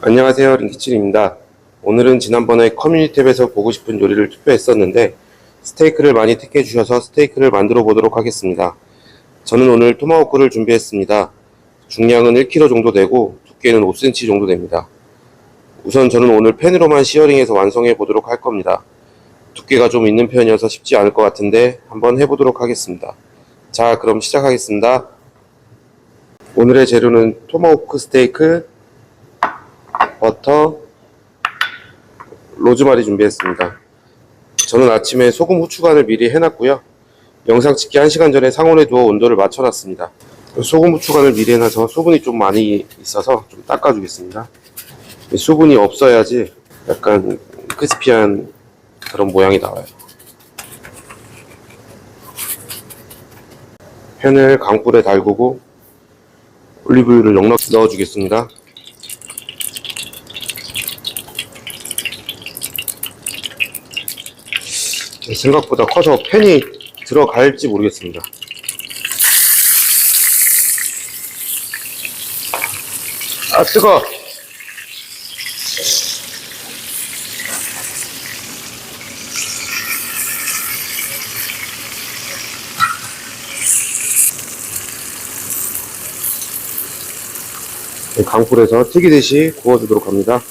안녕하세요. 링키칠입니다. 오늘은 지난번에 커뮤니티 탭에서 보고 싶은 요리를 투표했었는데 스테이크를 많이 택해 주셔서 스테이크를 만들어 보도록 하겠습니다. 저는 오늘 토마호크를 준비했습니다. 중량은 1kg 정도 되고 두께는 5cm 정도 됩니다. 우선 저는 오늘 팬으로만 시어링해서 완성해 보도록 할 겁니다. 두께가 좀 있는 편이어서 쉽지 않을 것 같은데 한번 해보도록 하겠습니다. 자 그럼 시작하겠습니다. 오늘의 재료는 토마호크 스테이크 버터, 로즈마리 준비했습니다. 저는 아침에 소금 후추 간을 미리 해놨고요. 영상 찍기 1시간 전에 상온에 두어 온도를 맞춰놨습니다. 소금 후추 간을 미리 해놔서 수분이 좀 많이 있어서 좀 닦아주겠습니다. 수분이 없어야지 약간 크리스피한 그런 모양이 나와요. 팬을 강불에 달구고 올리브유를 넉넉 넣어주겠습니다. 생각보다 커서 팬이 들어갈지 모르겠습니다. 아, 뜨거! 네, 강불에서 튀기듯이 구워주도록 합니다.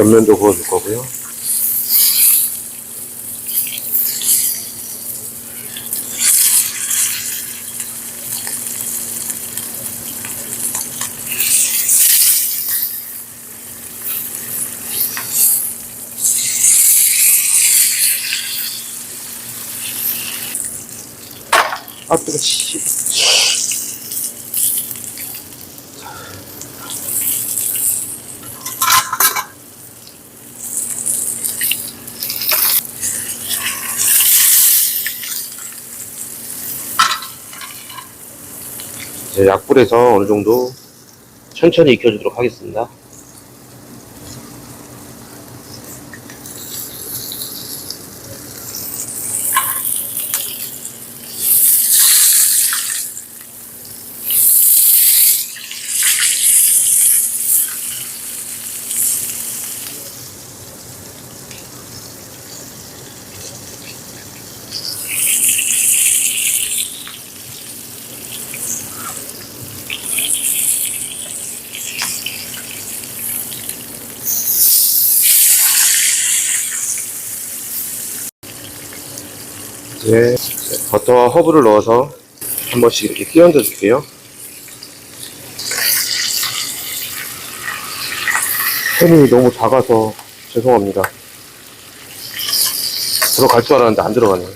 옆면도 구워줄 거고요. 아, 뜨거, 약불에서 어느 정도 천천히 익혀주도록 하겠습니다. 이제 버터와 허브를 넣어서 한 번씩 이렇게 끼얹어 줄게요. 팬이 너무 작아서 죄송합니다. 들어갈 줄 알았는데 안 들어가네요.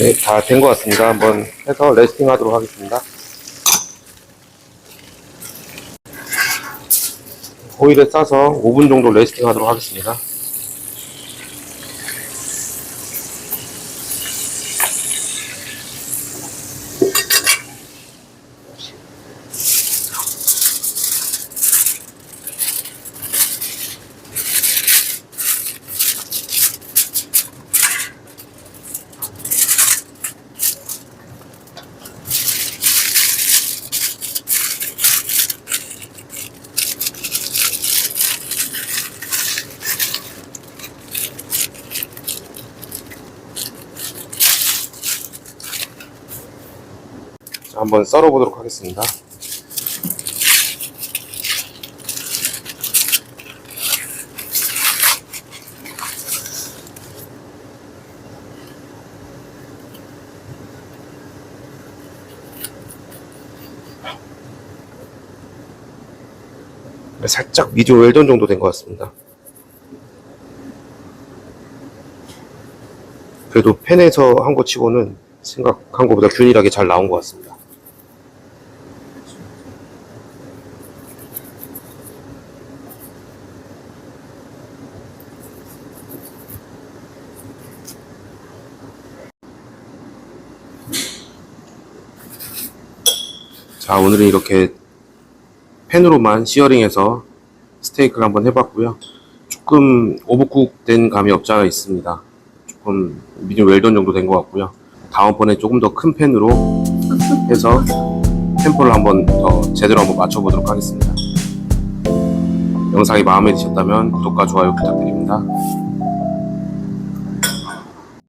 네, 다 된 것 같습니다. 한번 해서 레스팅 하도록 하겠습니다. 호일에 싸서 5분 정도 레스팅 하도록 하겠습니다. 한번 썰어 보도록 하겠습니다. 살짝 미디움 웰던 정도 된 것 같습니다. 그래도 팬에서 한 거 치고는 생각한 것보다 균일하게 잘 나온 것 같습니다. 자, 오늘은 이렇게 팬으로만 시어링해서 스테이크를 한번 해봤고요. 조금 오버쿡 된 감이 없지 않아 있습니다. 조금 미디움 웰던 정도 된 것 같고요. 다음번에 조금 더 큰 팬으로 해서 템포를 한번 더 제대로 한번 맞춰보도록 하겠습니다. 영상이 마음에 드셨다면 구독과 좋아요 부탁드립니다.